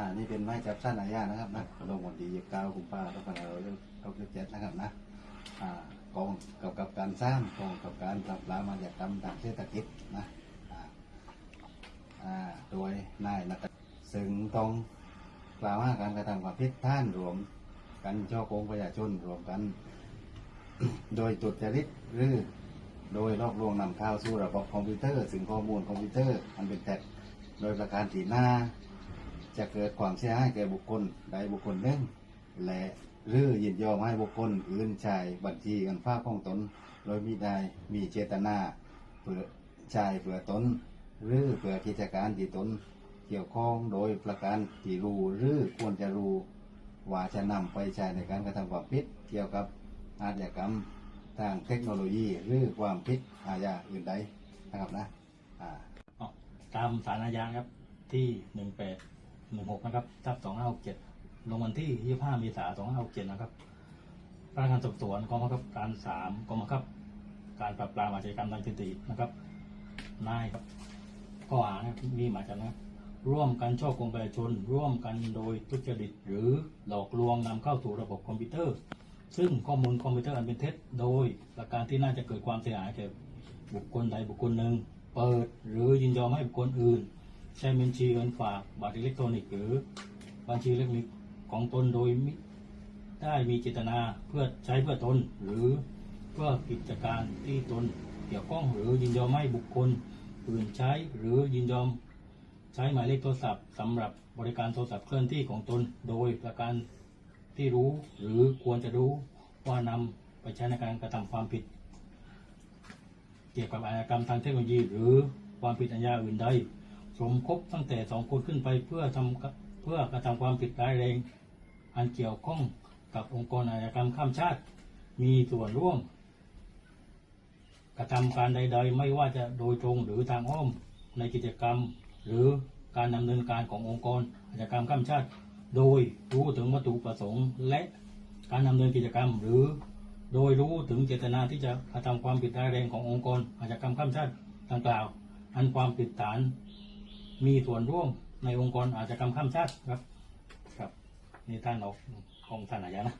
อ่า นี่เป็นไม้จับสั้นอาญานะครับนะลงวันที่ยี่สิบเก้ากุมภาพันธ์สองพันห้าร้อยหกเจ็ดนะครับนะ อ่ากองกับกับการสร้างกองกับการปราบปรามาชญากรรมทางเศรษฐกิจนะอ่าอ่าโดยนายนักซึ่งต้องกล่าวหาการกระทำความผิดท่านรวมกันช่อโกงประชาชนรวมกัน โดยตุดจริตหรือโดยลอกลวงนำข้าวสู่ระบบคอมพิวเตอร์ซึ่งข้อมูลคอมพิวเตอร์อันเป็นเท็โดยประการที่หน้า จะเกิดความเสียหายแก่บุคคลใดบุคคลหนึ่ง และหรือยินยอมให้บุคคลอื่นใช้บัญชีเงินฝากของตน โดยมิได้มีเจตนาเพื่อใช้เพื่อตน หรือเพื่อกิจการที่ตนเกี่ยวข้องโดยประการที่รู้หรือควรจะรู้ว่าจะนำไปใช้ในการกระทำความผิดเกี่ยวกับอาชญากรรมทางเทคโนโลยีหรือความผิดอาญาอื่นใดนะครับนะอ่าตามสารอาญาครับที่หนึ่งแปด หนึ่งหกนะครับทับสองห้าหกเจ็ดลงวันที่ยี่ห้าเมษาสองห้าหกเจ็ดนะครับพนักงานสอบสวนกองบังคับการสามกองบังคับ การปราบปรามอาชญากรรมทางเศรษฐกิจนะครับนายครับข้อหานะมีหมายจับนะครับร่วมกันช่อกงประชาชน ร่วมกันโดยทุจริต หรือหลอกลวงนำเข้าสู่ระบบคอมพิวเตอร์ ซึ่งข้อมูลคอมพิวเตอร์อันเป็นเท็จโดยประการที่น่าจะเกิดความเสียหายแก่บุคคลใดบุคคลหนึ่ง เปิดหรือยินยอมให้บุคคลอื่น ใช้บัญชีเงินฝากบัตรอิเล็กทรอนิกส์หรือบัญชีเล็กนิกของตนโดยมิได้มีเจตนาเพื่อใช้เพื่อตนหรือเพื่อกิจการที่ตนเกี่ยวข้องหรือยินยอมให้บุคคลอื่นใช้หรือยินยอมใช้หมายเลขโทรศัพท์สำหรับบริการโทรศัพท์เคลื่อนที่ของตน โดยประการที่รู้หรือควรจะรู้ว่านำไปใช้ในการกระทำความผิด เกี่ยวกับอาชญากรรมทางเทคโนโลยี หรือความผิดอาญาอื่นใด สมคบตั้งแต่สองคนขึ้นไปเพื่อทำเพื่อกระทำความผิดร้ายแรง อันเกี่ยวข้องกับองค์กรอาชญากรรมข้ามชาติ มีส่วนร่วม กระทำการใด ๆ ไม่ว่าจะโดยตรงหรือทางอ้อมในกิจกรรม หรือการดำเนินการขององค์กรอาชญากรรมข้ามชาติ โดยรู้ถึงวัตถุประสงค์ และการดำเนินกิจกรรมหรือโดยรู้ถึงเจตนาที่จะกระทำความผิดร้ายแรงขององค์กรอาชญากรรมข้ามชาติดังกล่าว อันความผิดฐาน มีส่วนร่วมในองค์กรอาชญากรรมข้ามชาติครับ ครับนี่ท่านออกของท่านอาญานะ